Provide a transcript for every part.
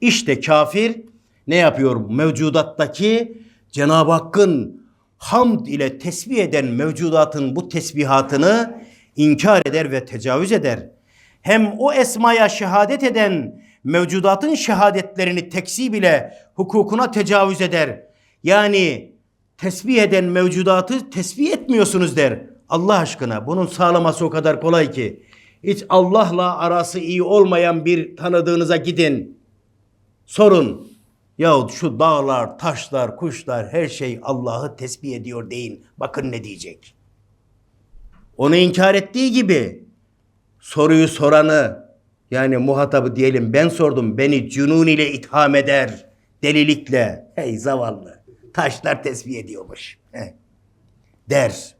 İşte kafir ne yapıyor? Mevcudattaki Cenab-ı Hakk'ın hamd ile tesbih eden mevcudatın bu tesbihatını inkar eder ve tecavüz eder. Hem o esmaya şehadet eden mevcudatın şehadetlerini tekzip ile hukukuna tecavüz eder. Yani tesbih eden mevcudatı tesbih etmiyorsunuz der. Allah aşkına bunun sağlaması o kadar kolay ki. Hiç Allah'la arası iyi olmayan bir tanıdığınıza gidin. Sorun. Yahut şu dağlar, taşlar, kuşlar her şey Allah'ı tesbih ediyor deyin. Bakın ne diyecek. Onu inkar ettiği gibi soruyu soranı yani muhatabı diyelim ben sordum beni cünun ile itham eder delilikle. Hey zavallı taşlar tesbih ediyormuş. He. Der.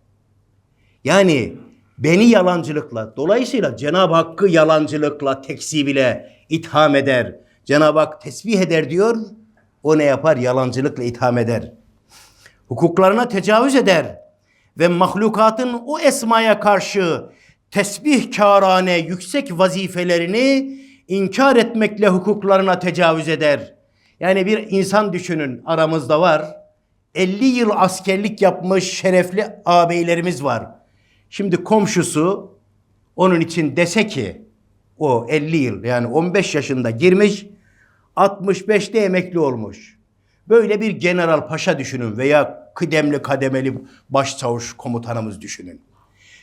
Yani beni yalancılıkla dolayısıyla Cenab-ı Hakk'ı yalancılıkla tekzip ile itham eder. Cenab-ı Hak tesbih eder diyor. O ne yapar? Yalancılıkla itham eder. Hukuklarına tecavüz eder ve mahlukatın o esmaya karşı tesbih kârane yüksek vazifelerini inkar etmekle hukuklarına tecavüz eder. Yani bir insan düşünün aramızda var. 50 yıl askerlik yapmış şerefli ağabeylerimiz var. Şimdi komşusu onun için dese ki o 50 yıl yani 15 yaşında girmiş 65'te emekli olmuş. Böyle bir general paşa düşünün veya kıdemli kademeli başçavuş komutanımız düşünün.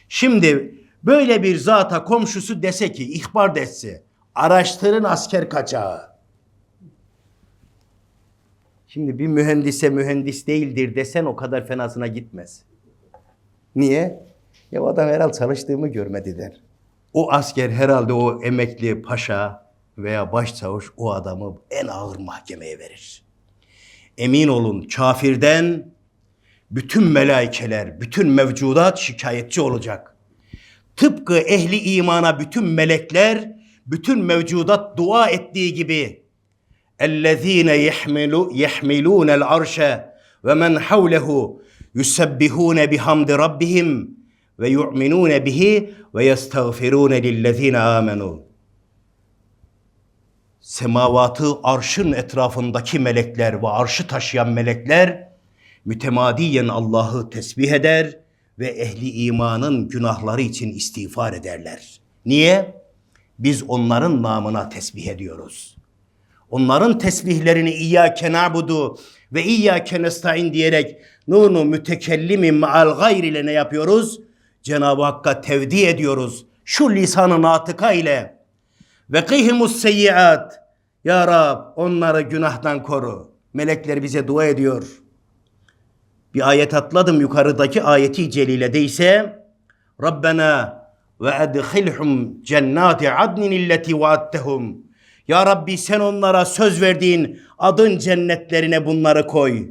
Şimdi böyle bir zata komşusu dese ki ihbar detse araştırın asker kaçağı. Şimdi bir mühendise mühendis değildir desen o kadar fenasına gitmez. Niye? Ya adam herhal çalıştığımı görmedi der. O asker herhalde o emekli paşa veya başçavuş o adamı en ağır mahkemeye verir. Emin olun kafirden bütün melaikeler, bütün mevcudat şikayetçi olacak. Tıpkı ehli imana bütün melekler, bütün mevcudat dua ettiği gibi اَلَّذ۪ينَ يَحْمِلُ يَحْمِلُونَ الْعَرْشَ وَمَنْ حَوْلَهُ يُسَبِّحُونَ بِحَمْدِ رَبِّهِمْ وَيُؤْمِنُونَ بِهِ وَيَسْتَغْفِرُونَ لِلَّذ۪ينَ آمَنُوا Semavatı arşın etrafındaki melekler ve arşı taşıyan melekler mütemadiyen Allah'ı tesbih eder ve ehli imanın günahları için istiğfar ederler. Niye? Biz onların namına tesbih ediyoruz. Onların tesbihlerini İyyâke na'budu ve İyyâke nestaîn diyerek nunu mütekellimin ma'al gayr ile ne yapıyoruz? Cenab-ı Hakk'a tevdi ediyoruz. Şu lisanı natıka ile. Ve kıhimus seyyiat. Ya Rab onları günahtan koru. Melekler bize dua ediyor. Bir ayet atladım yukarıdaki ayeti celilede ise Rabbena ve edkhilhum cennati adnin illeti vaattehum. Ya Rabbi sen onlara söz verdiğin adın cennetlerine bunları koy.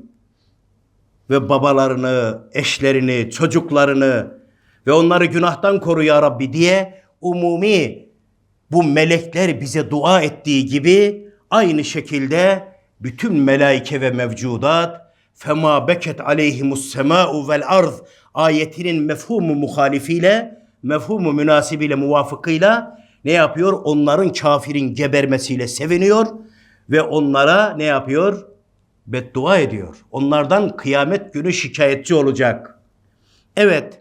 Ve babalarını, eşlerini, çocuklarını ve onları günahtan koru ya Rabbi diye umumi bu melekler bize dua ettiği gibi aynı şekilde bütün melaike ve mevcudat fema beket aleyhimus sema'u vel arz ayetinin mefhumu muhalifiyle mefhumu münasibiyle muvafıkıyla ne yapıyor? Onların kafirin gebermesiyle seviniyor ve onlara ne yapıyor? Beddua ediyor. Onlardan kıyamet günü şikayetçi olacak. Evet,